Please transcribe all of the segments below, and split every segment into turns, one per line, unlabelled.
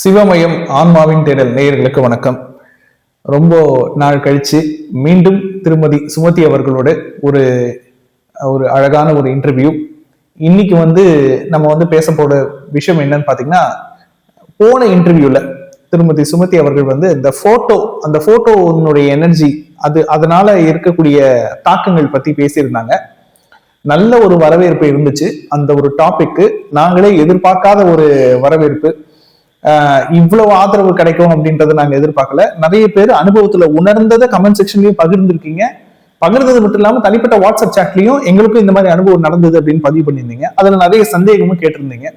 சிவமயம் ஆன்மாவின் தேடல். நேயர்களுக்கு வணக்கம். ரொம்ப நாள் கழிச்சு மீண்டும் திருமதி சுமதி அவர்களோட ஒரு ஒரு அழகான ஒரு இன்டர்வியூ இன்னைக்கு வந்து நம்ம வந்து பேச போற விஷயம் என்னன்னு பார்த்தீங்கன்னா போன இன்டர்வியூல திருமதி சுமதி அவர்கள் வந்து இந்த போட்டோ அந்த போட்டோனுடைய எனர்ஜி அது அதனால இருக்கக்கூடிய தாக்கங்கள் பத்தி பேசியிருந்தாங்க. நல்ல ஒரு வரவேற்பு இருந்துச்சு. அந்த ஒரு டாபிக்கு நாங்களே எதிர்பார்க்காத ஒரு வரவேற்பு. இவ்வளவு ஆதரவு கிடைக்கும் அப்படின்றத நாங்க எதிர்பார்க்கல. நிறைய பேர் அனுபவத்துல உணர்ந்ததை கமெண்ட் செக்ஷன்லயும் பகிர்ந்திருக்கீங்க. பகிர்ந்தது மட்டும் இல்லாம தனிப்பட்ட வாட்ஸ்அப் சாட்லயும் எங்களுக்கும் இந்த மாதிரி அனுபவம் நடந்தது அப்படின்னு பதிவு பண்ணியிருந்தீங்க. அதுல நிறைய சந்தேகமும் கேட்டிருந்தீங்க.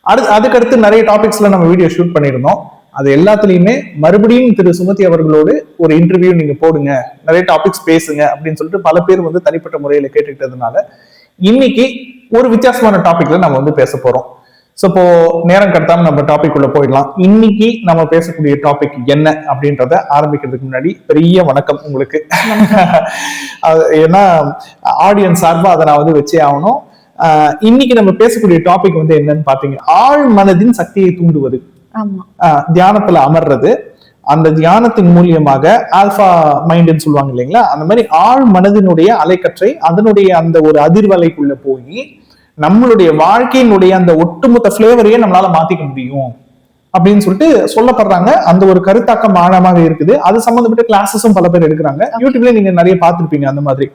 அடுத்து அதுக்கடுத்து நிறைய டாபிக்ஸ்ல நம்ம வீடியோ ஷூட் பண்ணியிருந்தோம். அது எல்லாத்துலயுமே மறுபடியும் திரு சுமதி அவர்களோடு ஒரு இன்டர்வியூ நீங்க போடுங்க. நிறைய டாபிக்ஸ் பேசுங்க அப்படின்னு சொல்லிட்டு பல பேர் வந்து தனிப்பட்ட முறையில கேட்டுக்கிட்டதுனால இன்னைக்கு ஒரு வித்தியாசமான டாபிக்ல நம்ம வந்து பேச போறோம். ஸோ இப்போ நேரம் கடத்தாம நம்ம டாபிக் உள்ள போயிடலாம். இன்னைக்கு நம்ம பேசக்கூடிய டாபிக் என்ன அப்படின்றத ஆரம்பிக்கிறதுக்கு முன்னாடி பெரிய வணக்கம் உங்களுக்கு. அது ஏன்னா ஆடியன்ஸ் சார்பா அதை நான் வந்து வச்சே ஆகணும். இன்னைக்கு நம்ம பேசக்கூடிய டாபிக் வந்து என்னன்னு பாத்தீங்க ஆழ் மனதின் சக்தியை தூண்டுவது. தியானத்துல அமர்றது. அந்த தியானத்தின் மூலியமாக ஆல்பா மைண்டுன்னு சொல்லுவாங்க இல்லைங்களா? அந்த மாதிரி ஆழ் மனதினுடைய அலைக்கற்றை அதனுடைய அந்த ஒரு அதிர்வலைக்குள்ள போய் நம்மளுடைய வாழ்க்கையினுடைய அந்த ஒட்டுமொத்த ஃபிளேவரையே நம்மளால மாத்திக்க முடியும் அப்படின்னு சொல்லிட்டு சொல்லப்படுறாங்க. அந்த ஒரு கருத்தாக்கம் ஆழமாக இருக்குது. அது சம்பந்தப்பட்ட கிளாஸஸும் பல பேர் எடுக்கிறாங்க. யூடியூப்ல நீங்க நிறைய பார்த்திருப்பீங்க அந்த மாதிரி.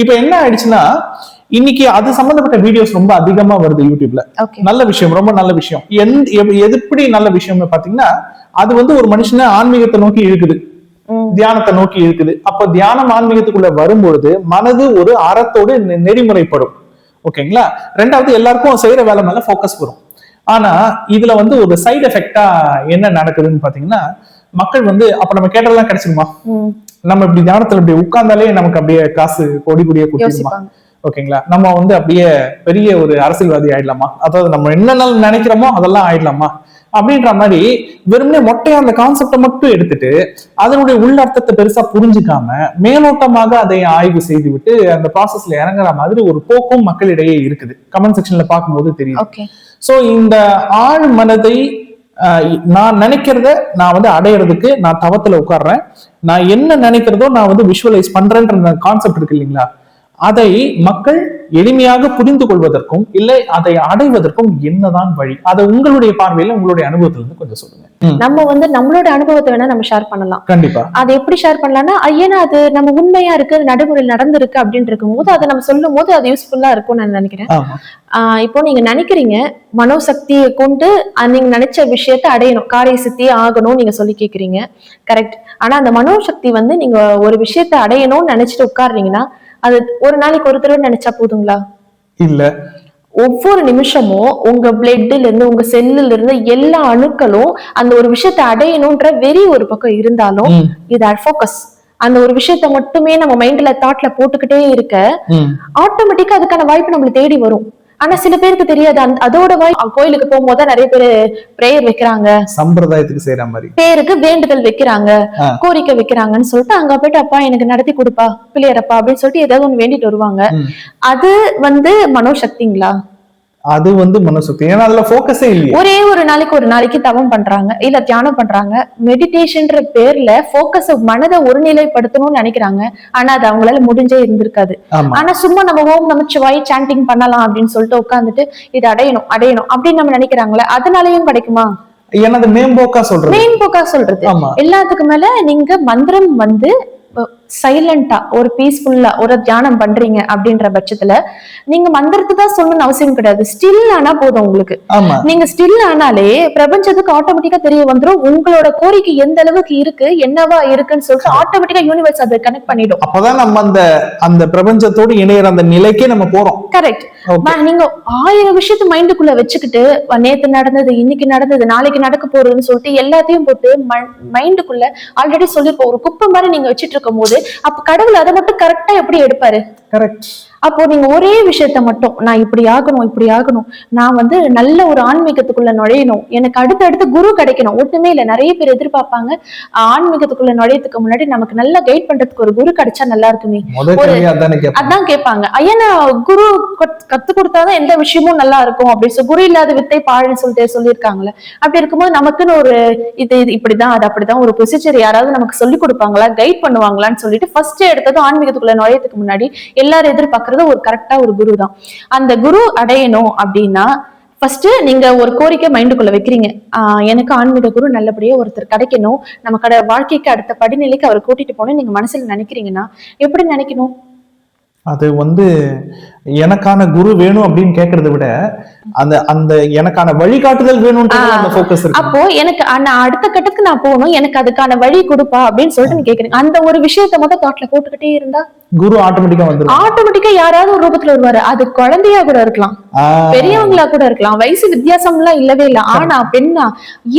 இப்ப என்ன ஆயிடுச்சுன்னா இன்னைக்கு அது சம்பந்தப்பட்ட வீடியோஸ் ரொம்ப அதிகமா வருது யூடியூப்ல. நல்ல விஷயம் ரொம்ப நல்ல விஷயம். எப்படி நல்ல விஷயம்னு பாத்தீங்கன்னா அது வந்து ஒரு மனுஷனை ஆன்மீகத்தை நோக்கி இழுக்குது. தியானத்தை நோக்கி இழுக்குது. அப்ப தியானம் ஆன்மீகத்துக்குள்ள வரும்பொழுது மனது ஒரு அறத்தோடு நெறிமுறைப்படும். ஓகேங்களா? ரெண்டாவது எல்லாருக்கும் செய்யற வேலை மேல ஃபோக்கஸ் வரும். ஆனா இதுல வந்து ஒரு சைடு எஃபெக்டா என்ன நடக்குதுன்னு பாத்தீங்கன்னா மக்கள் வந்து அப்ப நம்ம கேட்டதெல்லாம் கிடைச்சிருமா. நம்ம இப்படி தியானத்துல இப்படி உட்கார்ந்தாலே நமக்கு அப்படியே காசு கொடி கொடியே
யோசிப்பாங்க.
ஓகேங்களா? நம்ம வந்து அப்படியே பெரிய ஒரு அரசியல்வாதி ஆயிடலாமா? அதாவது நம்ம என்னென்ன நினைக்கிறோமோ அதெல்லாம் ஆயிடலாமா? அப்படின்ற மாதிரி வெறுமனே மொட்டையா அந்த கான்செப்டை மட்டும் எடுத்துட்டு அதனுடைய உள்ளர்த்தத்தை பெருசா புரிஞ்சுக்காம மேலோட்டமாக அதை ஆய்வு செய்து விட்டு அந்த ப்ராசஸ்ல இறங்குற மாதிரி ஒரு போக்கும் மக்களிடையே இருக்குது. கமெண்ட் செக்ஷன்ல பார்க்கும்போது தெரியும் சோ இந்த ஆழ் மனதை நான் நினைக்கிறத நான் வந்து அடையிறதுக்கு நான் தவத்துல உட்கார்றேன். நான் என்ன நினைக்கிறதோ நான் வந்து விஷுவலைஸ் பண்றேன்ற கான்செப்ட் இருக்கு இல்லைங்களா? அதை மக்கள் எளிமையாக புரிந்து கொள்வதற்கும் இல்லை அதை அடைவதற்கும் என்னதான் வழி? அதை உங்களுடைய பார்வையில உங்களுடைய அனுபவத்துல இருந்து கொஞ்சம் சொல்லுங்க.
நம்ம வந்து நம்மளோட அனுபவத்தை வேணா நம்ம ஷேர் பண்ணலாம்.
கண்டிப்பா.
அதை எப்படி ஷேர் பண்ணலாம்னா ஐயனா அது நம்ம உண்மையா இருக்கு அது நடைமுறையில் நடந்திருக்கு அப்படின்னு இருக்கும்போது அதை நம்ம சொல்லும் போது அது யூஸ்ஃபுல்லா இருக்கும்னு நான் நினைக்கிறேன். இப்போ நீங்க நினைக்கிறீங்க மனோசக்தியை கொண்டு நீங்க நினைச்ச விஷயத்த அடையணும் காரிய சித்தி ஆகணும்னு நீங்க சொல்லி கேக்குறீங்க. கரெக்ட் ஆனா அந்த மனோசக்தி வந்து நீங்க ஒரு விஷயத்த அடையணும்னு நினைச்சிட்டு உட்கார்றீங்கன்னா அது ஒரு நாளைக்கு ஒரு தடவை நினைச்சா போதுங்களா?
இல்ல.
ஒவ்வொரு நிமிஷமும் உங்க பிளட்ல இருந்து உங்க செல்லுல இருந்து எல்லா அணுக்களும் அந்த ஒரு விஷயத்தை அடையணும்ன்ற வெறி ஒரு பக்கம் இருந்தாலும் இது ஃபோக்கஸ் அந்த ஒரு விஷயத்த மட்டுமே நம்ம மைண்ட்ல தாட்ல போட்டுக்கிட்டே இருக்க ஆட்டோமேட்டிக்கா அதுக்கான வாய்ப்பு நம்மளுக்கு தேடி வரும். ஆனா சில பேருக்கு தெரியாது. அந்த அதோட வாய் கோயிலுக்கு போகும்போது நிறைய பேர் பிரேயர் வைக்கிறாங்க.
சம்பிரதாயத்துக்கு செய்யற மாதிரி.
பேருக்கு வேண்டுதல் வைக்கிறாங்க. கோரிக்கை வைக்கிறாங்கன்னு சொல்லிட்டு அங்க போயிட்டு அப்பா எனக்கு நடத்தி கொடுப்பா பிள்ளையரப்பா அப்படின்னு சொல்லிட்டு ஏதாவது ஒண்ணு வேண்டிட்டு வருவாங்க. அது வந்து மனோசக்திங்களா?
அது வந்து மனசக்தி ஏன்னா அதுல போக்கஸே இல்லையே.
ஒரே ஒரு நாளைக்கு ஒரு நாளைக்கு தவம் பண்றாங்க இல்ல தியானம் பண்றாங்க. மெடிடேஷன்ற பேர்ல போக்கஸ் மனதை ஒருநிலைப்படுத்தணும்னு நினைக்கிறாங்க. ஆனா அது அவங்களால முடிஞ்சே இருந்திருக்காது. ஆனா சும்மா நம்ம ஓம் நமச்சிவாய் சாண்டிங் பண்ணலாம் அப்படின்னு சொல்லிட்டு உட்காந்துட்டு இது அடையணும் அடையணும் அப்படின்னு நம்ம நினைக்கிறாங்களே அதனாலயும் கிடைக்குமா?
ஏன்னா அது மேம்போக்கா சொல்றது.
மெயின் போக்கா சொல்றது எல்லாத்துக்கு மேல நீங்க மந்திரம் வந்து சைலண்டா ஒரு பீஸ்ஃபுல்லா ஒரு தியானம் பண்றீங்க அப்படின்ற பட்சத்துல நீங்க மந்திரத்தை தான் சொல்லணும்னு அவசியம் கிடையாது. ஸ்டில் ஆனா போதும் உங்களுக்கு. நீங்க ஸ்டில் ஆனாலே பிரபஞ்சத்துக்கு ஆட்டோமேட்டிக்கா தெரிய வந்துரும். உங்களோட கோரிக்கை எந்த அளவுக்கு இருக்கு என்னவா இருக்குன்னு சொல்லிட்டு ஆட்டோமேட்டிக்கா யூனிவர்ஸ் அதை கனெக்ட் பண்ணிடும்.
அப்பதான் நம்ம அந்த அந்த பிரபஞ்சத்தோடு இணையற அந்த நிலைக்கே நம்ம போறோம்.
கரெக்ட். நீங்க ஆயிரம் விஷயத்த மைண்டுக்குள்ள வச்சுக்கிட்டு "வ, நேத்து நடந்தது இன்னைக்கு நடந்தது நாளைக்கு நடக்க போறதுன்னு சொல்லிட்டு எல்லாத்தையும் போட்டு மைண்டுக்குள்ள ஆல்ரெடி சொல்லிருப்போம். ஒரு குப்பை மாதிரி நீங்க வச்சிட்டு இருக்கும் போது அப்ப கடவுள் அதை மட்டும் கரெக்டா எப்படி எடுப்பாரு?
கரெக்ட்
அப்போ நீங்க ஒரே விஷயத்த மட்டும் நான் இப்படி ஆகணும் இப்படி ஆகணும். நான் வந்து நல்ல ஒரு ஆன்மீகத்துக்குள்ள நுழையணும். எனக்கு அடுத்தடுத்து குரு கிடைக்கணும். ஒண்ணுமே இல்ல. நிறைய பேர் எதிர்பார்ப்பாங்க ஆன்மீகத்துக்குள்ள நுழையத்துக்கு முன்னாடி நமக்கு நல்லா கைட் பண்றதுக்கு ஒரு குரு கிடைச்சா நல்லா இருக்குமே. ஒரு-
அதானே
கேட்பாங்க. ஐயா குரு கத்- கத்து கொடுத்தாதான் எந்த விஷயமும் நல்லா இருக்கும். அப்படி so குரு இல்லாத வித்தை பாழுன்னு சொல்லிட்டு சொல்லியிருக்காங்கல்ல. அப்படி இருக்கும்போது நமக்குன்னு ஒரு இது இது இப்படிதான் அது அப்படிதான் ஒரு ப்ரொசீஜர் யாராவது நமக்கு சொல்லி கொடுப்பாங்களா? கைட் பண்ணுவாங்களான்னு சொல்லிட்டு ஃபர்ஸ்ட் எடுத்தது ஆன்மீகத்துக்குள்ள நுழையத்துக்கு முன்னாடி எல்லாரும் எதிர்பார்க்கறது ஒரு கரெக்டா ஒரு குரு தான் அந்த குரு அடையணும் அப்படின்னா ஃபர்ஸ்ட் நீங்க ஒரு கோரிக்கை மைண்டுக்குள்ள வைக்கிறீங்க. எனக்கு ஆன்மீக குரு நல்லபடியா ஒருத்தர் கிடைக்கணும். நம்ம கடை வாழ்க்கைக்கு அடுத்த படிநிலைக்கு அவர் கூட்டிட்டு போகணும் நீங்க மனசுல நினைக்கிறீங்கன்னா எப்படி நினைக்கணும்?
அது வந்து எனக்கான குரு வேணும் அப்படின்னு கேக்குறதை விட அந்த அந்த எனக்கான வழிகாட்டுதல் வேணும்ன்றது
அப்போ எனக்கு நான் அடுத்த கட்டத்துக்கு நான் போகணும். எனக்கு அதுக்கான வழி கொடுப்பா அப்படின்னு சொல்லிட்டு கேக்குறீங்க. அந்த ஒரு விஷயத்த மட்டும் தாட்ல போட்டுக்கிட்டே இருந்தா?
குரு ஆட்டோமேட்டிக்கா வந்துரும்
ஆட்டோமேட்டிக்கா யாராவது ஒரு ரூபத்துல வருவாரு. அது குழந்தையா கூட இருக்கலாம். பெரியவங்களா கூட இருக்கலாம். வயசு வித்தியாசம் எல்லாம் இல்லவே இல்ல. ஆனா பெண்ணா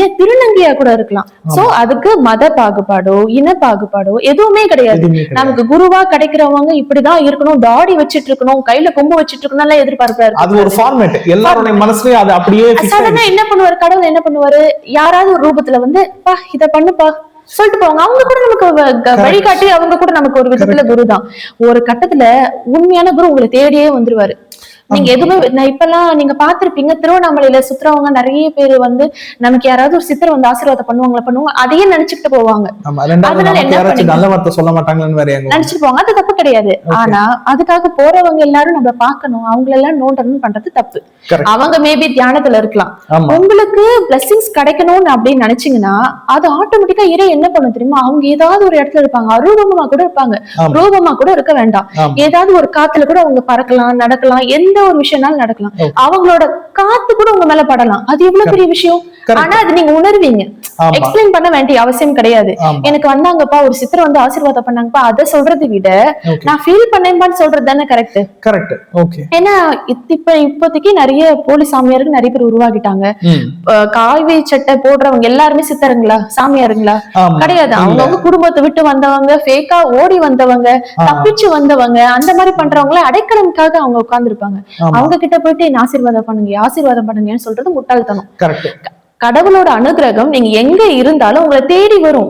ஏன் திருநங்கையா கூட இருக்கலாம். சோ அதுக்கு மத பாகுபாடோ இன பாகுபாடோ எதுவுமே கிடையாது. நமக்கு குருவா கிடைக்கிறவங்க இப்படிதான் இருக்கணும். தாடி வச்சிட்டு இருக்கணும் கையில கொம்பு வச்சிட்டு இருக்கணும் எல்லாம் எதிர்பார்ப்பாரு.
அது ஒரு ஃபார்மேட் எல்லாருடைய மனசுலயும் அது அப்படியே
சடனா என்ன பண்ணுவாரு? கடவுள் என்ன பண்ணுவாரு? யாராவது ஒரு ரூபத்துல வந்து பா இத பண்ணுப்பா. சொல்லிட்டு போவாங்க. அவங்க கூட நமக்கு வழிகாட்டி அவங்க கூட நமக்கு ஒரு விதத்துல குரு தான். ஒரு கட்டத்துல உண்மையான குரு உங்களை தேடியே வந்துருவாரு. நீங்க எதுவுமே நான் இப்பெல்லாம் நீங்க பாத்திருப்பீங்க திருவண்ணாமலையில சுத்துறவங்க நிறைய பேர் வந்து நமக்கு யாராவது ஒரு சித்தர் வந்து ஆசீர்வாதம் பண்ணுவாங்களா பண்ணுவாங்க அதையே நினைச்சுக்கிட்டு போவாங்க. நினைச்சிட்டு போவாங்க. அது தப்பு கிடையாது. ஆனா அதுக்காக போறவங்க எல்லாரும் நம்ம பார்க்கணும். அவங்கள எல்லாம் நோண்டணும் பண்றது தப்பு. அவங்க மேபி தியானத்துல இருக்கலாம். உங்களுக்கு பிளஸிங்ஸ் கிடைக்கணும்னு அப்படின்னு நினைச்சீங்கன்னா அது ஆட்டோமேட்டிக்கா இறை என்ன பண்ணும் தெரியுமா? அவங்க ஏதாவது ஒரு இடத்துல இருப்பாங்க. அரூபமா கூட இருப்பாங்க. ரூபமா கூட இருக்க வேண்டாம். ஏதாவது ஒரு காத்துல கூட அவங்க பறக்கலாம் நடக்கலாம் எந்த ஒரு விஷயம்னாலும் நடக்கலாம். அவங்களோட காத்து கூட உங்க மேல படலாம். அது எவ்வளவு பெரிய விஷயம். ஆனா அது நீங்க உணர்வீங்க. எக்ஸ்பிளைன் பண்ண வேண்டிய அவசியம் கிடையாது. எனக்கு வந்தாங்கப்பா ஒரு சித்தர் வந்து ஆசீர்வாதம் பண்ணாங்கப்பா அதை சொல்றதை விட நான் ஃபீல் பண்ணேன்பான்னு சொல்றது தானே கரெக்ட்
கரெக்ட் ஓகே
ஏன்னா இப்ப இப்போதைக்கு நிறைய போலி சாமியாருக்கு நிறைய பேர் உருவாகிட்டாங்க. காவி சட்டை போடுறவங்க எல்லாருமே சித்தருங்களா? சாமியாருங்களா? கிடையாது. அவங்கவங்க குடும்பத்தை விட்டு வந்தவங்க ஃபேக்கா ஓடி வந்தவங்க தப்பிச்சு வந்தவங்க அந்த மாதிரி பண்றவங்கள அடைக்கலம்காக அவங்க உட்கார்ந்துருப்பாங்க. அவங்க கிட்ட போயிட்டு என்ன ஆசீர்வாதம் பண்ணுங்க ஆசீர்வாதம் பண்ணுங்கன்னு சொல்றது முட்டாள்தனம். கடவுளோட அனுகிரகம் நீங்க எங்க இருந்தாலும் உங்களை தேடி வரும்.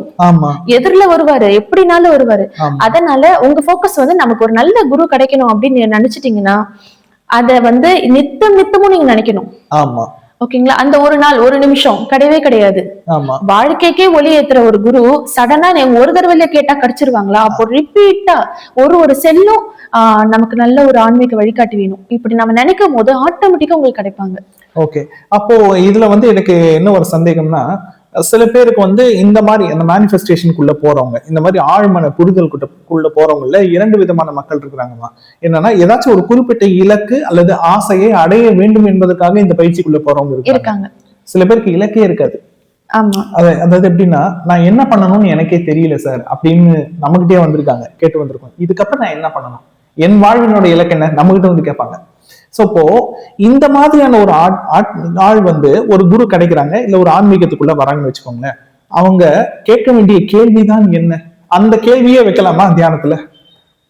எதிரில வருவாரு எப்படினாலும் வருவாரு. அதனால உங்க ஃபோக்கஸ் வந்து நமக்கு ஒரு நல்ல குரு கிடைக்கணும் அப்படின்னு நினைச்சிட்டீங்கன்னா அத வந்து நித்தம் நித்தமும் நீங்க நினைக்கணும்.
ஆமா.
ஓகேங்களா? அந்த ஒரு நாள் ஒரு நிமிஷம் கிடையவே கிடையாது. வாழ்க்கைக்கே ஒளி ஏத்துற ஒரு குரு சடனா நீங்க ஒரு தடவையில கேட்டா கிடைச்சிருவாங்களா? அப்போ ரிப்பீட்டா ஒரு ஒரு செல்லும் நமக்கு நல்ல ஒரு ஆன்மீக வழிகாட்டி வேணும். இப்படி நம்ம நினைக்கும் போது ஆட்டோமேட்டிக்கா உங்களுக்கு கிடைப்பாங்க.
ஓகே அப்போ இதுல வந்து எனக்கு என்ன ஒரு சந்தேகம்னா சில பேருக்கு வந்து இந்த மாதிரி அந்த மேனிஃபெஸ்டேஷனுக்குள்ள போறவங்க இந்த மாதிரி ஆழ்மன புரிதல் குள்ள போறவங்கல இரண்டு விதமான மக்கள் இருக்கிறாங்கம்மா. என்னன்னா ஏதாச்சும் ஒரு குறிப்பிட்ட இலக்கு அல்லது ஆசையை அடைய வேண்டும் என்பதற்காக இந்த பயிற்சிக்குள்ள போறவங்க இருக்காங்க. சில பேருக்கு இலக்கே இருக்காது.
ஆமா.
அது அதாவது எப்படின்னா நான் என்ன பண்ணணும்னு எனக்கே தெரியல சார் அப்படின்னு நம்மகிட்டயே வந்திருக்காங்க கேட்டு வந்திருக்கோம். இதுக்கப்புறம் நான் என்ன பண்ணணும்? என் வாழ்வினோட இலக்கு என்ன? நம்மகிட்ட வந்து கேட்பாங்க. சோ இப்போ இந்த மாதிரியான ஒரு ஆட்- ஆட்- ஆள் வந்து ஒரு குரு கிடைக்கிறாங்க இல்ல ஒரு ஆன்மீகத்துக்குள்ள வராங்கன்னு வச்சுக்கோங்களேன். அவங்க கேட்க வேண்டிய கேள்விதான் என்ன? அந்த கேள்வியே வைக்கலாமா தியானத்துல?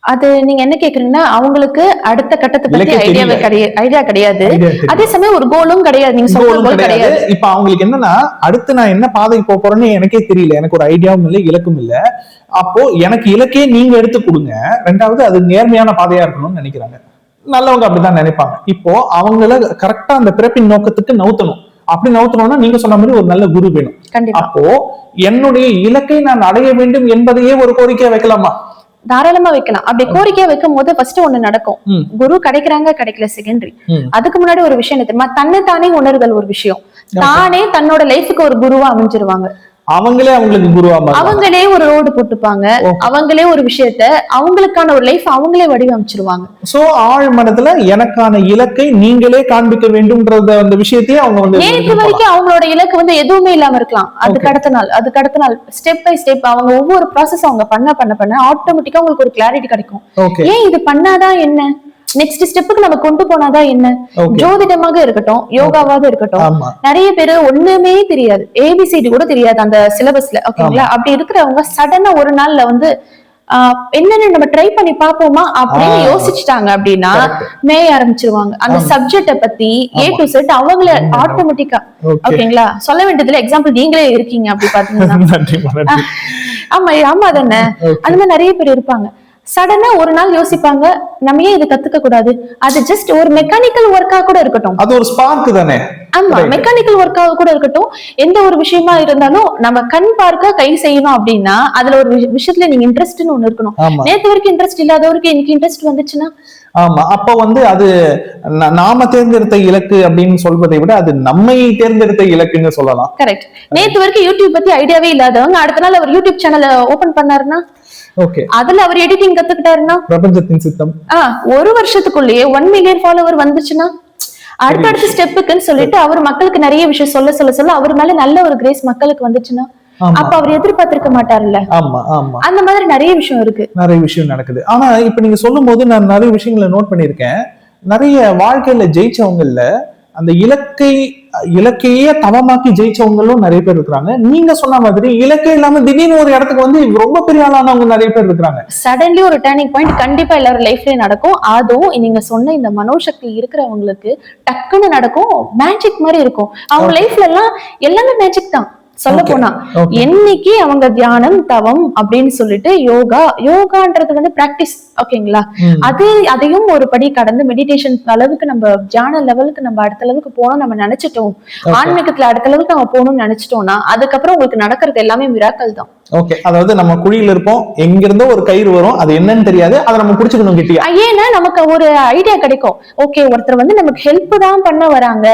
அது நீங்க என்ன கேக்குறீங்கன்னா அவங்களுக்கு அடுத்த கட்டத்தை பத்தி
தெரியல.
கிடையாது. ஐடியா கிடையாது. அதே சமயம் ஒரு கோலும் கிடையாது. நீங்க சொல்ற
கிடையாது. இப்ப அவங்களுக்கு என்னன்னா அடுத்து நான் என்ன பாதைக்கு போக போறேன்னு எனக்கே தெரியல. எனக்கு ஒரு ஐடியாவும் இல்லை இலக்கும் இல்ல. அப்போ எனக்கு இலக்கே நீங்க எடுத்து கொடுங்க. ரெண்டாவது அது நேர்மையான பாதையா இருக்கணும்னு நினைக்கிறாங்க. நல்லவங்க அப்படிதான் நினைப்பாங்க. இப்போ அவங்கள கரெக்டா அந்த பிறப்பின் நோக்கத்துக்கு நவுத்தணும். அப்படி நவுத்தணும்னா நீங்க சொன்ன மாதிரி ஒரு நல்ல குரு வேணும். அப்போ என்னுடைய இலக்கை நான் அடைய வேண்டும் என்பதையே ஒரு கோரிக்கையா வைக்கலாமா?
தாராளமா வைக்கலாம். அப்படி கோரிக்கையா வைக்கும் போது ஃபர்ஸ்ட் ஒண்ணு நடக்கும். குரு கிடைக்கிறாங்க கிடைக்கல செகண்டரி. அதுக்கு முன்னாடி ஒரு விஷயம் என்ன தெரியுமா? தன்னை தானே உணர்தல் ஒரு விஷயம். தானே தன்னோட லைஃபுக்கு ஒரு குருவா அமைஞ்சிருவாங்க.
அவங்களே அவங்களுக்கு குருவா.
அவங்களே ஒரு ரோடு போட்டுப்பாங்க. அவங்களே ஒரு விஷயத்த அவங்களுக்கான ஒரு லைஃப் அவங்களே வடிவமைச்சிருவாங்க
சோ ஆழ் மனதுல எனக்கான இலக்கை நீங்களே காண்பிக்க வேண்டும்ன்றத அந்த விஷயத்தையே அவங்க வந்து
நேற்று. வரைக்கும் அவங்களோட இலக்கு வந்து எதுவுமே இல்லாம இருக்கலாம் அதுக்கு. அடுத்த நாள் அதுக்கு அடுத்த நாள் ஸ்டெப் பை ஸ்டெப் அவங்க ஒவ்வொரு ப்ராசஸ் அவங்க பண்ண பண்ண பண்ண ஆட்டோமேட்டிக்கா உங்களுக்கு ஒரு கிளாரிட்டி கிடைக்கும் ஏன் இது பண்ணாதான் என்ன நெக்ஸ்ட் ஸ்டெப்புக்கு நம்ம கொண்டு போனாதான் என்ன? ஜோதிடமாக இருக்கட்டும் யோகாவாக இருக்கட்டும் நிறைய பேரு ஒண்ணுமே தெரியாது. ஏபிசிடி கூட தெரியாது அந்த சிலபஸ்ல ஓகேங்களா அப்படி இருக்கிறவங்க சடனா ஒரு நாள்ல வந்து என்னன்னு நம்ம ட்ரை பண்ணி பார்ப்போமா அப்படின்னு. யோசிச்சுட்டாங்க அப்படின்னா. மேய ஆரம்பிச்சிருவாங்க. அந்த. சப்ஜெக்ட பத்தி ஏ டு செட் அவங்கள ஆட்டோமேட்டிக்கா
ஓகே
ஓகேங்களா சொல்ல வேண்டியதுல எக்ஸாம்பிள் நீங்களே இருக்கீங்க அப்படி பாத்தீங்கன்னா ஆமா ஆமா தானே. அந்த மாதிரி நிறைய பேர் இருப்பாங்க. சடனா ஒரு நாள் யோசிப்பாங்க நம்ம ஏன் இது கத்துக்க கூடாது? அது ஜஸ்ட் ஒரு மெக்கானிக்கல் ஒர்க்கா கூட இருக்கட்டும்.
அது ஒரு ஸ்பார்க் தானே?
ஆமா. மெக்கானிக்கல் ஒர்க்காக கூட இருக்கட்டும். எந்த ஒரு விஷயமா இருந்தாலும் நம்ம கண் பார்க்க கை செய்யணும் அப்படின்னா அதுல ஒரு விஷ- விஷயத்துல நீங்க இன்ட்ரெஸ்ட்னு ஒண்ணு இருக்கணும். நேத்து வரைக்கும் இன்ட்ரெஸ்ட் இல்லாதவருக்கு இன்னைக்கு இன்ட்ரெஸ்ட் வந்துச்சுன்னா?
ஆமா அப்ப வந்து அது நாம தேர்ந்தெடுத்த இலக்கு அப்படின்னு சொல்வதை விட அது நம்மை தேர்ந்தெடுத்த இலக்குன்னு சொல்லலாம்.
கரெக்ட் நேத்து வரைக்கும் யூடியூப் பத்தி ஐடியாவே இல்லாதவங்க அடுத்த நாள் அவர் யூடியூப் சேனலை ஓபன் பண்ணாருன்னா? அதுல அவர் எடிட்டிங் கத்துக்கிட்டாருன்னா?
பிரபஞ்சத்தின் சித்தம்.
ஒரு வருஷத்துக்குள்ளேயே ஒன் மில்லியன் ஃபாலோவர் வந்துச்சுன்னா? அடுத்தடுத்த ஸ்டெப்புக்குன்னு சொல்லிட்டு அவர் மக்களுக்கு நிறைய விஷயம் சொல்ல சொல்ல சொல்ல அவர் மேல நல்ல ஒரு கிரேஸ் மக்களுக்கு வந்துச்சுன்னா அப்ப அவர் எதிர்பார்த்திருக்க மாட்டார்ல
ஆமா ஆமா.
அந்த மாதிரி நிறைய விஷயம் இருக்கு.
நிறைய விஷயம் நடக்குது. ஆனா இப்ப நீங்க சொல்லும் போது நான் நிறைய விஷயங்களை நோட் பண்ணியிருக்கேன். நிறைய வாழ்க்கையில ஜெயிச்சவங்கல்ல அந்த இலக்கை இலக்கையே தவமாக்கி ஜெயிச்சவங்களும் நிறைய பேர் இருக்கிறாங்க. நீங்க சொன்ன மாதிரி இலக்கே இல்லாம திடீர்னு ஒரு இடத்துக்கு வந்து ரொம்ப பெரிய ஆளானவங்க நிறைய பேர் இருக்கிறாங்க.
சடன்லி ஒரு டேர்னிங் பாயிண்ட் கண்டிப்பா எல்லாரும் லைஃப்லயும் நடக்கும். அதுவும் நீங்க சொன்ன இந்த மனோசக்தி இருக்கிறவங்களுக்கு டக்குன்னு நடக்கும். மேஜிக் மாதிரி இருக்கும். அவங்க லைஃப்ல எல்லாம் எல்லாமே மேஜிக் தான். சொல்ல. போனா. என்னைக்கு அவங்க தியானம் தவம் அப்படின்னு சொல்லிட்டு யோகா யோகான்றது வந்து பிராக்டிஸ் ஓகேங்களா. அது அதையும் ஒரு படி கடந்து மெடிடேஷன் அளவுக்கு நம்ம தியான லெவலுக்கு நம்ம அடுத்த அளவுக்கு போகணும் நம்ம நினைச்சிட்டோம். ஆன்மீகத்துல அடுத்த அளவுக்கு நம்ம போகணும்னு நினைச்சிட்டோம்னா அதுக்கப்புறம் உங்களுக்கு நடக்கிறது எல்லாமே மிராக்கல் தான்
ஓகே அதாவது நம்ம குழியில இருப்போம் எங்க இருந்தோ ஒரு கயிறு வரும் அது என்னன்னு தெரியாது அதை நம்ம புடிச்சுக்கணும் கிட்டியா
ஏன்னா நமக்கு ஒரு ஐடியா கிடைக்கும் ஓகே ஒருத்தர் வந்து நமக்கு ஹெல்ப் தான் பண்ண வராங்க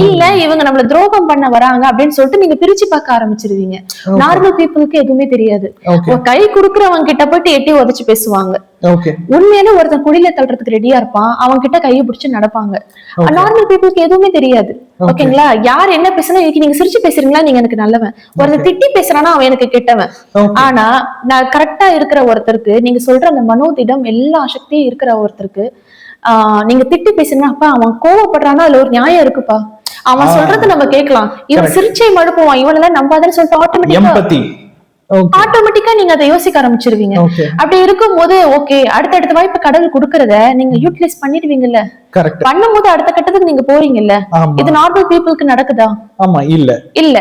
இல்ல இவங்க நம்மள துரோகம் பண்ண வராங்க அப்படின்னு சொல்லிட்டு நீங்க பிரிச்சு பார்க்க ஆரம்பிச்சிருவீங்க. நார்மல் பீப்புளுக்கு எதுவுமே தெரியாது. கை குடுக்குறவங்க கிட்ட போயிட்டு எட்டி உதச்சு பேசுவாங்க.
ஓகே
உண்மையான ஒருத்தன் குழியில தள்ளுறதுக்கு ரெடியா இருப்பான். அவங்க கிட்ட கையை பிடிச்சு நடப்பாங்க. நார்மல் பீப்புளுக்கு எதுவுமே தெரியாது. ஓகேங்களா? யார் என்ன பேசுனா நீங்க சிரிச்சு பேசுறீங்களா? நீங்க எனக்கு நல்லவன். ஒருத்தன் திட்டி பேசுறானா அவன் எனக்கு கெட்டவன். ஆனா நான் கரெக்டா இருக்கிற ஒருத்தருக்கு நீங்க சொல்ற அந்த மனோதிடம் எல்லா சக்தியும் இருக்கிற ஒருத்தருக்கு ஆஹ் நீங்க திட்டி அப்பா அவன் கோவப்படுறானா? அதுல ஒரு நியாயம் இருக்குப்பா? அவன். சொல்றது நம்ம கேட்கலாம். இவன். சிரிச்சை மழுப்புவான். இவனெல்லாம் நம்பாதன்னு சொல்லிட்டு ஆட்டோமேட்டிக்கா ஆட்டோமேட்டிக்கா நீங்க அதை யோசிக்க ஆரம்பிச்சிருவீங்க. அப்படி இருக்கும்போது ஓகே அடுத்தடுத்த வாய்ப்பு கடவுள் கொடுக்கறத நீங்க யூட்டிலைஸ் பண்ணிடுவீங்கல்ல.
கரெக்ட்
பண்ணும்போது அடுத்த கட்டத்துக்கு நீங்க போறீங்கல்ல. இது நார்மல் பீப்புளுக்கு நடக்குதா?
ஆமா இல்ல.
இல்ல.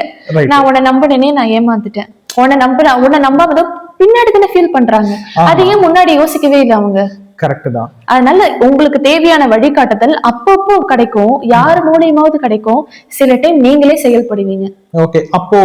நான் உன்னை நம்பினேனே நான் ஏமாந்துட்டேன். உன்னை நம்ப உன்னை நம்பாம தான் பின்னாடி தானே ஃபீல் பண்றாங்க. அது ஏன் முன்னாடி யோசிக்கவே இல்லை அவங்க.
கரெக்ட் தான்.
அதனால உங்களுக்கு தேவையான வழிகாட்டுதல் அப்பப்போ கிடைக்கும். யார் மூலியமாவது கிடைக்கும். சில டைம் நீங்களே செயல்படுவீங்க.
ஓகே அப்போ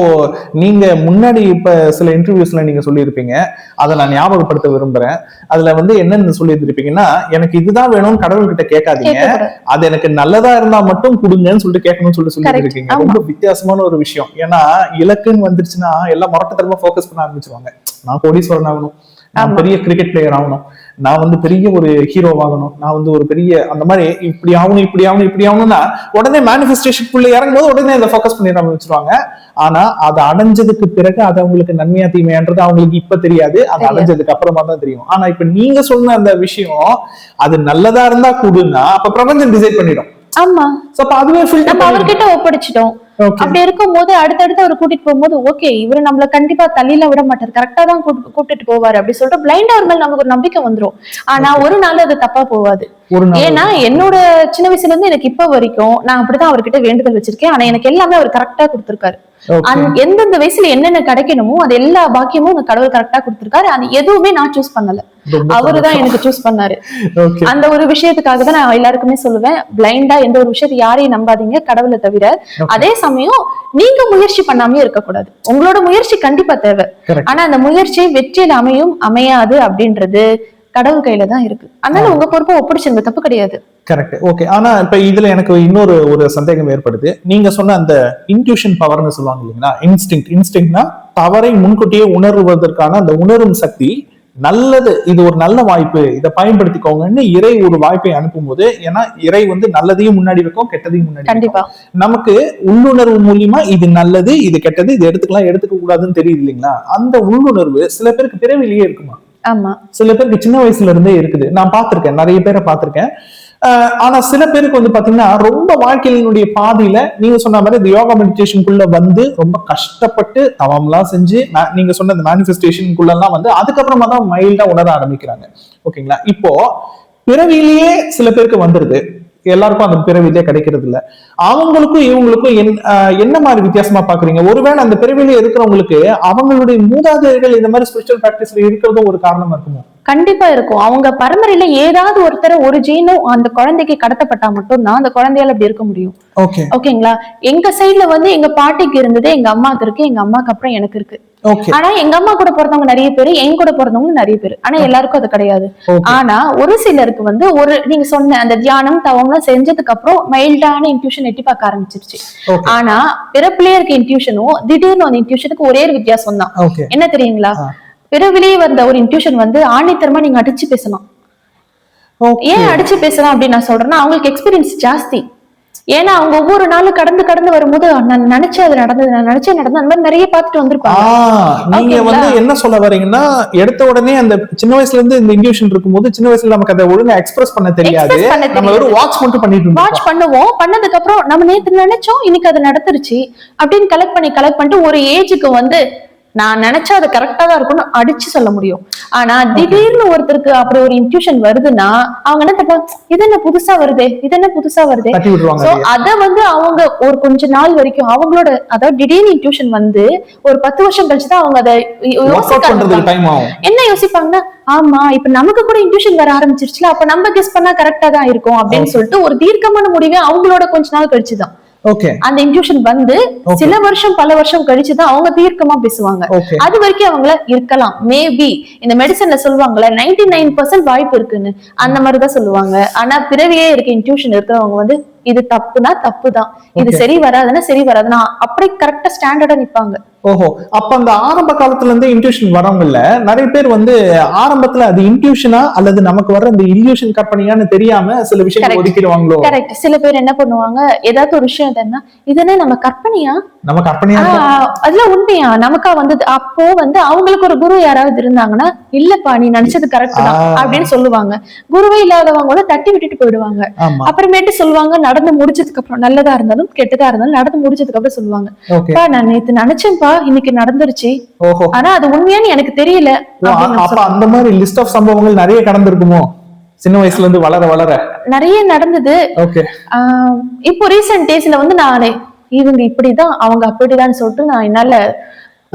நீங்க முன்னாடி இப்ப சில இன்டர்வியூஸ்ல நீங்க சொல்லியிருப்பீங்க. அதை நான் ஞாபகப்படுத்த விரும்புறேன். அதுல வந்து என்னன்னு சொல்லியிருந்திருப்பீங்கன்னா எனக்கு இதுதான் வேணும்னு கடவுள் கிட்ட கேட்காதீங்க அது எனக்கு நல்லதா இருந்தா மட்டும் கொடுங்கன்னு சொல்லிட்டு கேட்கணும்னு சொல்லிட்டு. சொல்லியிருக்கீங்க. ரொம்ப வித்தியாசமான ஒரு விஷயம். ஏன்னா இலக்குன்னு வந்துருச்சுன்னா எல்லாம் முரட்டத்தரமா ஃபோக்கஸ் பண்ண ஆரம்பிச்சிருவாங்க. நான் கோடீஸ்வரன் ஆகணும். நான். பெரிய கிரிக்கெட் பிளேயர் ஆகணும். நான் வந்து பெரிய ஒரு ஹீரோ ஆகணும் நான் வந்து ஒரு பெரிய அந்த மாதிரி இப்படி ஆகணும் இப்படி ஆகணும் இப்படி ஆகணும்னா உடனே மேனிஃபெஸ்டேஷனுக்குள்ள இறங்கும்போது உடனே அதை ஃபோக்கஸ் பண்ணி ஆரம்பிச்சிருவாங்க ஆனா அதை அடைஞ்சதுக்கு பிறகு அது அவங்களுக்கு நன்மையா தீமையான்றது அவங்களுக்கு இப்ப தெரியாது. அது. அடைஞ்சதுக்கு அப்புறமா தான் தெரியும். ஆனா இப்ப நீங்க சொன்ன அந்த விஷயம் அது நல்லதா இருந்தா கூடுன்னா அப்ப பிரபஞ்சம் டிசைட் பண்ணிடும்.
ஆமா.
அப்ப அதுவே ஃபில்டர்
நம்ம அவர்கிட்ட ஒப்படைச்சிட்டோம். அப்படி இருக்கும்போது அடுத்தடுத்து அவர் கூட்டிட்டு போகும்போது ஓகே இவரு நம்மள கண்டிப்பா தள்ளில விட மாட்டார். கரெக்டா தான் கூட்டு- கூட்டிட்டு போவாரு அப்படி சொல்லிட்டு பிளைண்டா அவர் மேல நமக்கு ஒரு நம்பிக்கை வந்துரும். ஆனா ஒரு நாள் அது தப்பா போவாது.
ஒரு
ஏன்னா என்னோட சின்ன வயசுல இருந்து எனக்கு இப்ப வரைக்கும் நான் அப்படிதான் அவர்கிட்ட வேண்டுதல் வச்சிருக்கேன். ஆனா எனக்கு எல்லாமே அவர் கரெக்டா கொடுத்திருக்காரு. அந்த எந்தெந்த வயசுல என்னென்ன கிடைக்கணுமோ அது எல்லா பாக்கியமும் எனக்கு கடவுள் கரெக்டா கொடுத்திருக்காரு. அது எதுவுமே நான் சூஸ் பண்ணல. அவருதான் எனக்கு சூஸ் பண்ணாரு. அந்த ஒரு விஷயத்துக்காக தான் நான் எல்லாருக்குமே சொல்லுவேன். பிளைண்டா எந்த ஒரு விஷயத்தை யாரையும் நம்பாதீங்க. கடவுளை தவிர. அதே சமயம் நீங்க முயற்சி பண்ணாமே இருக்கக்கூடாது. உங்களோட முயற்சி கண்டிப்பா தேவை. ஆனா அந்த முயற்சி வெற்றியில் அமையும் அமையாது அப்படின்றது கடவுள் கையில தான் இருக்கு. அதனால உங்க பொறுப்பை ஒப்படைச்சிருங்க தப்பு கிடையாது.
கரெக்ட் ஓகே ஆனா இப்ப இதுல எனக்கு இன்னொரு ஒரு சந்தேகம் ஏற்படுது. நீங்க சொன்ன அந்த இன்ட்யூஷன் பவர்னு சொல்லுவாங்க இல்லைங்களா? இன்ஸ்டிங் இன்ஸ்டிங்னா தவறை முன்கூட்டியே உணர்வதற்கான அந்த உணரும் சக்தி நல்லது இது ஒரு நல்ல வாய்ப்பு இதை பயன்படுத்திக்கோங்கன்னு இறை ஒரு வாய்ப்பை அனுப்பும்போது ஏன்னா இறை வந்து நல்லதையும் முன்னாடி வைக்கும் கெட்டதையும் முன்னாடி.
கண்டிப்பா.
நமக்கு உள்ளுணர்வு மூலியமா இது நல்லது இது கெட்டது இது எடுத்துக்கலாம் எடுத்துக்க கூடாதுன்னு தெரியுது இல்லைங்களா? அந்த உள்ளுணர்வு சில பேருக்கு பிறவிலேயே இருக்குமா?
ஆமா.
சில பேருக்கு சின்ன வயசுல இருந்தே இருக்குது. நான் பார்த்திருக்கேன் நிறைய பேரை பார்த்திருக்கேன். ஆஹ் ஆனா சில பேருக்கு வந்து பாத்தீங்கன்னா ரொம்ப வாழ்க்கையினுடைய பாதையில நீங்க சொன்ன மாதிரி இந்த யோகா மெடிடேஷனுக்குள்ள வந்து ரொம்ப கஷ்டப்பட்டு தவம்லாம் செஞ்சு நான் நீங்க சொன்ன இந்த மேனிஃபெஸ்டேஷனுக்குள்ள எல்லாம் வந்து அதுக்கப்புறமா தான் மைல்டா உணர ஆரம்பிக்கிறாங்க. ஓகேங்களா? இப்போ பிறவியிலேயே சில பேருக்கு வந்துருது. எல்லாருக்கும் அந்த பிறவிலே கிடைக்கிறது இல்ல. அவங்களுக்கும் இவங்களுக்கும் என்- என்ன மாதிரி வித்தியாசமா பாக்குறீங்க? ஒருவேளை அந்த பிறவியில இருக்கிறவங்களுக்கு அவங்களுடைய மூதாதையர்கள் இந்த மாதிரி ஸ்பிரிச்சுவல் பிராக்டிஸ்ல இருக்கிறதும் ஒரு காரணமா இருக்குமோ?
கண்டிப்பா இருக்கும். அவங்க பரம்பரையில ஏதாவது ஒருத்தர் ஒரு ஜீனும் அந்த குழந்தைக்கு கடத்தப்பட்டா மட்டும்தான் அந்த குழந்தையால அப்படி இருக்க முடியும்.
ஓகே
ஓகேங்களா எங்க சைடுல வந்து எங்க பாட்டிக்கு இருந்தது எங்க அம்மாக்கு இருக்கு எங்க அம்மாக்கு அப்புறம் எனக்கு இருக்கு. ஆனா எங்க அம்மா கூட பிறந்தவங்க நிறைய பேர் என் கூட பிறந்தவங்க நிறைய பேர். ஆனா எல்லாருக்கும் அது கிடையாது. ஆனா ஒரு சிலருக்கு வந்து ஒரு நீங்க சொன்ன அந்த தியானம் தவம்லாம் செஞ்சதுக்கு அப்புறம் மைல்டான இன்ட்யூஷன் எட்டி பார்க்க ஆரம்பிச்சிருச்சு. ஆனா பிறப்பிலே இருக்க இன்ட்யூஷனும் திடீர்னு அந்த இன்ட்யூஷனுக்கு ஒரே ஒரு வித்தியாசம் தான் என்ன தெரியுங்களா. பிறவிலேயே வந்த ஒரு இன்ட்யூஷன் வந்து ஆணித்தரமா நீங்க அடிச்சு பேசலாம். ஏன் அடிச்சு பேசலாம் அப்படின்னு நான் சொல்றேன்னா அவங்களுக்கு எக்ஸ்பீரியன்ஸ் ஜாஸ்தி. ஏன்னா அவங்க ஒவ்வொரு நாளும் கடந்து கடந்து வரும்போது நான் நினைச்சேன் அது நடந்தது நான் நினைச்சேன் நடந்தது அந்த மாதிரி நிறைய பார்த்துட்டு வந்திருப்பாங்க.
நீங்க? வந்து என்ன சொல்ல வரீங்கன்னா எடுத்த உடனே அந்த சின்ன வயசுல இருந்து இந்த இன்டியூஷன் இருக்கும்போது சின்ன வயசுல நமக்கு அதை ஒழுங்கா எக்ஸ்பிரஸ் பண்ண தெரியாது. நம்ம வெறும் வாட்ச் மட்டும் பண்ணிட்டு
வாட்ச் பண்ணுவோம். பண்ணதுக்கு அப்புறம் நம்ம நேத்து நினைச்சோம் இன்னைக்கு அது நடந்துருச்சு அப்படின்னு கலெக்ட் பண்ணி கலெக்ட் பண்ணிட்டு ஒரு ஏஜுக்கு வந்து நான் நினைச்சா அது கரெக்டா தான் இருக்கும்னு அடிச்சு சொல்ல முடியும். ஆனா திடீர்னு ஒருத்தருக்கு அப்படி ஒரு இன்ட்யூஷன் வருதுன்னா அவங்க என்ன தப்பா இது என்ன புதுசா வருதே இது என்ன புதுசா வருதே? சோ. அத வந்து அவங்க ஒரு கொஞ்ச நாள் வரைக்கும் அவங்களோட அதாவது திடீர்னு இன்ட்யூஷன் வந்து ஒரு பத்து வருஷம் கழிச்சு தான் அவங்க அதை யோசிக்க என்ன யோசிப்பாங்கன்னா ஆமா இப்ப நமக்கு கூட இன்ட்யூஷன் வர ஆரம்பிச்சிருச்சுல அப்ப நம்ம கெஸ் பண்ணா கரெக்டா தான் இருக்கும் அப்படின்னு சொல்லிட்டு ஒரு தீர்க்கமான முடிவே அவங்களோட கொஞ்ச நாள் கழிச்சுதான் அந்த இன்ட்யூஷன் வந்து. சில வருஷம் பல வருஷம் கழிச்சுதான் அவங்க தீர்க்கமா பேசுவாங்க. அது வரைக்கும் அவங்கள இருக்கலாம். மேபி இந்த மெடிசன்ல சொல்லுவாங்கல்ல நைன்டி நைன் பர்சன்ட் வாய்ப்பு இருக்குன்னு. அந்த மாதிரிதான் சொல்லுவாங்க. ஆனா பிறவியே இருக்க இன்ட்யூஷன் இருக்கிறவங்க வந்து இது தப்புனா தப்பு தான் இது. சரி வராதுன்னா சரி வராதுன்னா அப்படியே கரெக்டா ஸ்டாண்டர்டா நிப்பாங்க.
ஓஹோ அப்ப அந்த ஆரம்ப காலத்துல இருந்து இன்டியூஷன் வரவங்கல்ல நிறைய பேர் வந்து ஆரம்பத்துல அது இன்டியூஷனா அல்லது நமக்கு வர இந்த இல்யூஷன் கற்பனையான்னு தெரியாம சில விஷயங்கள்
Correct.
ஒதுக்கிடுவாங்களோ?
கரெக்ட் சில பேர் என்ன பண்ணுவாங்க ஏதாவது ஒரு விஷயம் என்ன இது என்ன நம்ம கற்பனையா?
நம்ம கற்பனையா
அதெல்லாம் உண்மையா? நமக்கா வந்தது அப்போ வந்து அவங்களுக்கு ஒரு குரு யாராவது இருந்தாங்கன்னா இல்லப்பா நீ நினைச்சது கரெக்ட் தான். அப்படின்னு சொல்லுவாங்க. குருவே இல்லாதவங்க வந்து தட்டி விட்டுட்டு போயிடுவாங்க. அப்புறமேட்டு சொல்லுவாங்க நடந்து முடிச்சதுக்கு அப்புறம் நல்லதா இருந்தாலும் கெட்டதா இருந்தாலும் நடந்து முடிச்சதுக்கு அப்புறம் சொல்லுவாங்க.
ஓகே.
"அப்பா, நான் நேத்து நினைச்சேன்ப்பா இன்னைக்கு நடந்துருச்சு. ஆனா அது உண்மையான்னு எனக்கு தெரியல
அப்ப அந்த மாதிரி லிஸ்ட் ஆஃப் சம்பவங்கள் நிறைய கடந்திருக்குமோ? சின்ன வயசுல இருந்து வளர வளர.
நிறைய நடந்தது. இப்போ ரீசெண்ட் டேஸ்ல வந்து நான் இவங்க இப்படிதான் அவங்க அப்படிதான் சொல்லிட்டு நான் என்னால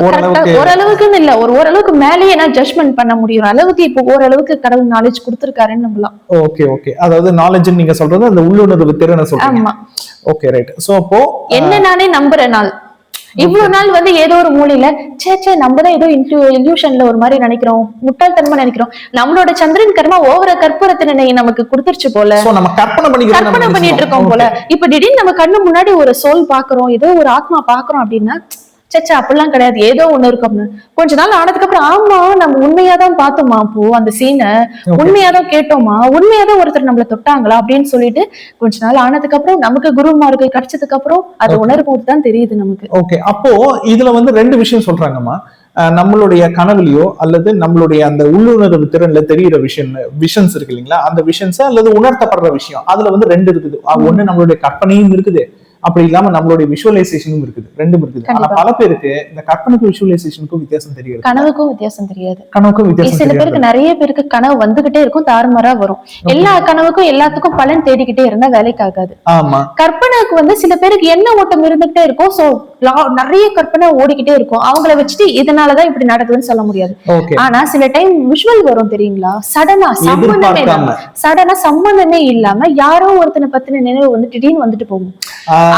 ஓரளவுக்குன்னு இல்ல ஒரு ஓரளவுக்கு மேலேயே நான் ஜட்மெண்ட் பண்ண முடியும். அளவுக்கு இப்போ ஓரளவுக்கு கடவுள் நாலேஜ் கொடுத்துருக்காருன்னு நம்பலாம்.
Okay okay. அதாவது நாலேஜ் நீங்க சொல்றது அந்த உள்ளுணர்வு திறனை சொல்றீங்க. ஓகே ரைட் சோ அப்போ
என்ன நானே நம்புற நாள்? இவ்வளவு நாள் வந்து ஏதோ ஒரு மூலையில சே சே நம்ம தான் ஏதோ இல்யூஷன்ல ஒரு மாதிரி நினைக்கிறோம். முட்டாள்தனமா நினைக்கிறோம். நம்மளோட சந்திரன் கர்மா ஓவர கற்பூரத்தினை நமக்கு கொடுத்துருச்சு போல.
நம்ம கற்பனை
பண்ணிட்டு இருக்கோம் போல. இப்ப திடீர்னு நம்ம கண்ணு முன்னாடி ஒரு சோல் பாக்குறோம் ஏதோ ஒரு ஆத்மா பாக்குறோம் அப்படின்னா சச்சா அப்படிலாம் கிடையாது. ஏதோ ஒண்ணு இருக்கும் அப்படின்னு. கொஞ்ச நாள் ஆனதுக்கு அப்புறம் ஆமா நம்ம உண்மையாதான் பார்த்தோமா அப்போ அந்த சீனை உண்மையாதான் கேட்டோமா? உண்மையாதான் ஒருத்தர் நம்மள தொட்டாங்களா? அப்படின்னு சொல்லிட்டு கொஞ்ச நாள் ஆனதுக்கு அப்புறம் நமக்கு குருமார்கள் கிடைச்சதுக்கு அப்புறம் அது உணரும் போது தான் தெரியுது நமக்கு.
ஓகே. அப்போ இதுல வந்து ரெண்டு விஷயம் சொல்றாங்கம்மா. நம்மளுடைய கனவுலையோ அல்லது நம்மளுடைய அந்த உள்ளுணர்வு திறன்ல தெரியிற விஷயம் விஷன்ஸ் இருக்கு இல்லைங்களா? அந்த விஷன்ஸ் அல்லது உணர்த்தப்படுற விஷயம். அதுல வந்து ரெண்டு இருக்குது. ஒண்ணு நம்மளுடைய கற்பனையும் இருக்குது. அப்படி இல்லாம நம்மளுடைய விஷுவலைசேஷனும் இருக்குது. ரெண்டும் இருக்குது. ஆனா. பல பேருக்கு இந்த கற்பனைக்கும் விஷுவலைசேஷனுக்கும் வித்தியாசம் தெரியாது
கனவுக்கும் வித்தியாசம் தெரியாது.
கனவுக்கும் வித்தியாசம்
சில பேருக்கு நிறைய பேருக்கு கனவு வந்துகிட்டே இருக்கும் தாறுமாறா வரும். எல்லா கனவுக்கும் எல்லாத்துக்கும் பலன் தேடிக்கிட்டே இருந்தா வேலைக்கு ஆகாது
ஆமா.
கற்பனைக்கு வந்து சில பேருக்கு என்ன ஓட்டம் இருந்துகிட்டே இருக்கும் சோ நிறைய கற்பனை ஓடிக்கிட்டே இருக்கும். அவங்கள வச்சுட்டு இதனாலதான் இப்படி நடக்குதுன்னு சொல்ல முடியாது. ஆனா சில டைம் விஷுவல் வரும் தெரியுங்களா? சடனா சம்பந்தமே சடனா சம்பந்தமே இல்லாம யாரோ ஒருத்தனை பத்தின நினைவு வந்து திடீர்னு வந்துட்டு போகும்.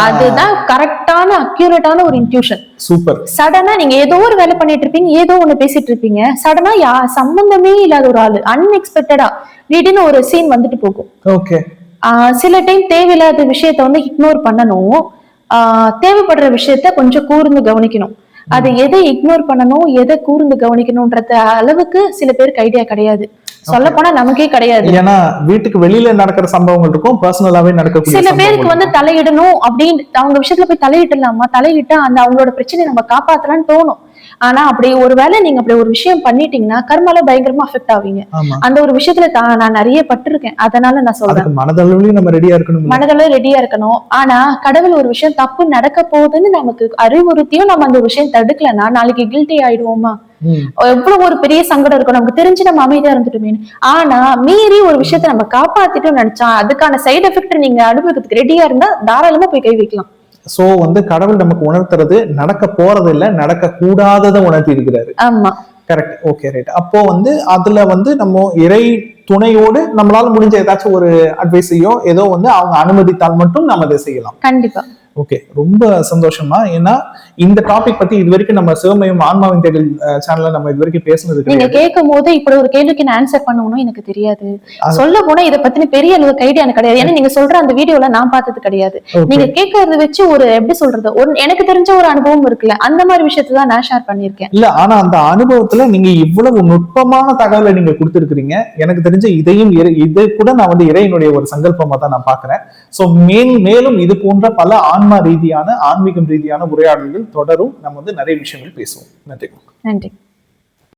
அதுதான் கரெக்டான அக்யூரேட்டான ஒரு இன்ட்யூஷன்
சூப்பர்.
சடனா நீங்க ஏதோ ஒரு வேலை பண்ணிட்டு இருப்பீங்க ஏதோ ஒண்ணு பேசிட்டு இருப்பீங்க. சடனா யா சம்பந்தமே இல்லாத ஒரு ஆளு அன்எக்ஸ்பெக்டடா திடீர்னு ஒரு சீன் வந்துட்டு போகும்.
ஓகே.
சில டைம் தேவையில்லாத விஷயத்த வந்து இக்னோர் பண்ணணும். தேவைப்படுற விஷயத்த கொஞ்சம் கூர்ந்து கவனிக்கணும். அது எதை இக்னோர் பண்ணணும் எதை கூர்ந்து கவனிக்கணும்ன்றது அளவுக்கு சில பேருக்கு ஐடியா கிடையாது. சொல்ல போனா நமக்கே கிடையாது.
ஏன்னா வீட்டுக்கு வெளியில நடக்கிற சம்பவங்கள் இருக்கும் பர்சனலாவே நடக்கக்கூடிய
சில பேருக்கு வந்து தலையிடணும் அப்படின்னு அவங்க விஷயத்துல போய் தலையிடலாமா? தலையிட்டா அந்த அவங்களோட பிரச்சனையை நம்ம காப்பாத்தலாம்னு தோணும். ஆனா அப்படி ஒருவேளை நீங்க அப்படி ஒரு விஷயம் பண்ணிட்டீங்கன்னா கர்மால பயங்கரமா அஃபெக்ட் ஆவீங்க. அந்த ஒரு விஷயத்துல நான் நிறைய பட்டிருக்கேன். அதனால நான் சொல்றேன்.
மனதளவுலயும் நம்ம ரெடியா இருக்கணும்
மனதளவு ரெடியா இருக்கணும். ஆனா கடவுள் ஒரு விஷயம் தப்பு நடக்க போகுதுன்னு நமக்கு அறிவுறுத்தியும் நம்ம அந்த விஷயம் தடுக்கலன்னா நாளைக்கு கில்ட்டி ஆயிடுவோமா. எவ்வளவு ஒரு பெரிய சங்கடம் இருக்கும். நமக்கு தெரிஞ்சு நம்ம அமைதியா இருந்துட்டுமே. ஆனா மீறி ஒரு விஷயத்த நம்ம காப்பாத்திட்டோம் நினைச்சா அதுக்கான சைடு எஃபெக்ட் நீங்க அனுபவிக்கிறதுக்கு ரெடியா இருந்தா தாராளமா போய் கை வைக்கலாம்.
சோ வந்து கடவுள் நமக்கு உணர்த்துறது நடக்க போறது இல்ல நடக்க கூடாததை உணர்த்தி இருக்கிறாரு.
ஆமா.
கரெக்ட் ஓகே ரைட் அப்போ வந்து அதுல வந்து நம்ம இறை துணையோடு நம்மளால முடிஞ்ச ஏதாச்சும் ஒரு அட்வைஸையோ ஏதோ வந்து அவங்க அனுமதித்தால் மட்டும் நம்ம அதை செய்யலாம்.
கண்டிப்பா.
ஓகே ரொம்ப சந்தோஷமா ஏன்னா இந்த டாபிக் பத்தி இது வரைக்கும் நம்ம சிவமயம் ஆன்மாவின் தேடல் சேனல்ல நம்ம இது வரைக்கும் பேசுனது
நீங்க கேட்கும் போது இப்படி ஒரு கேள்விக்கு நான் ஆன்சர் பண்ணணும் எனக்கு தெரியாது. சொல்ல போனா இதை பத்தின பெரிய அளவுக்கு ஐடியா எனக்கு கிடையாது. ஏன்னா நீங்க சொல்ற அந்த வீடியோல நான் பார்த்தது கிடையாது. நீங்க கேட்கறத வச்சு ஒரு எப்படி சொல்றது ஒரு எனக்கு தெரிஞ்ச ஒரு அனுபவம் இருக்குல்ல அந்த மாதிரி விஷயத்தை தான் நான் ஷேர் பண்ணிருக்கேன்
இல்ல ஆனா அந்த அனுபவத்துல நீங்க இவ்வளவு நுட்பமான தகவலை நீங்க கொடுத்திருக்கிறீங்க. எனக்கு தெரிஞ்ச இதையும் இது கூட நான் வந்து இறையினுடைய ஒரு சங்கல்பமா தான் நான் பாக்குறேன் சோ மேல் மேலும் இது போன்ற பல ஆன்மா ரீதியான ஆன்மீகம் ரீதியான உரையாடல்கள் தொடரும். நம்ம வந்து நிறைய விஷயங்கள் பேசுவோம். நன்றி.
நன்றி.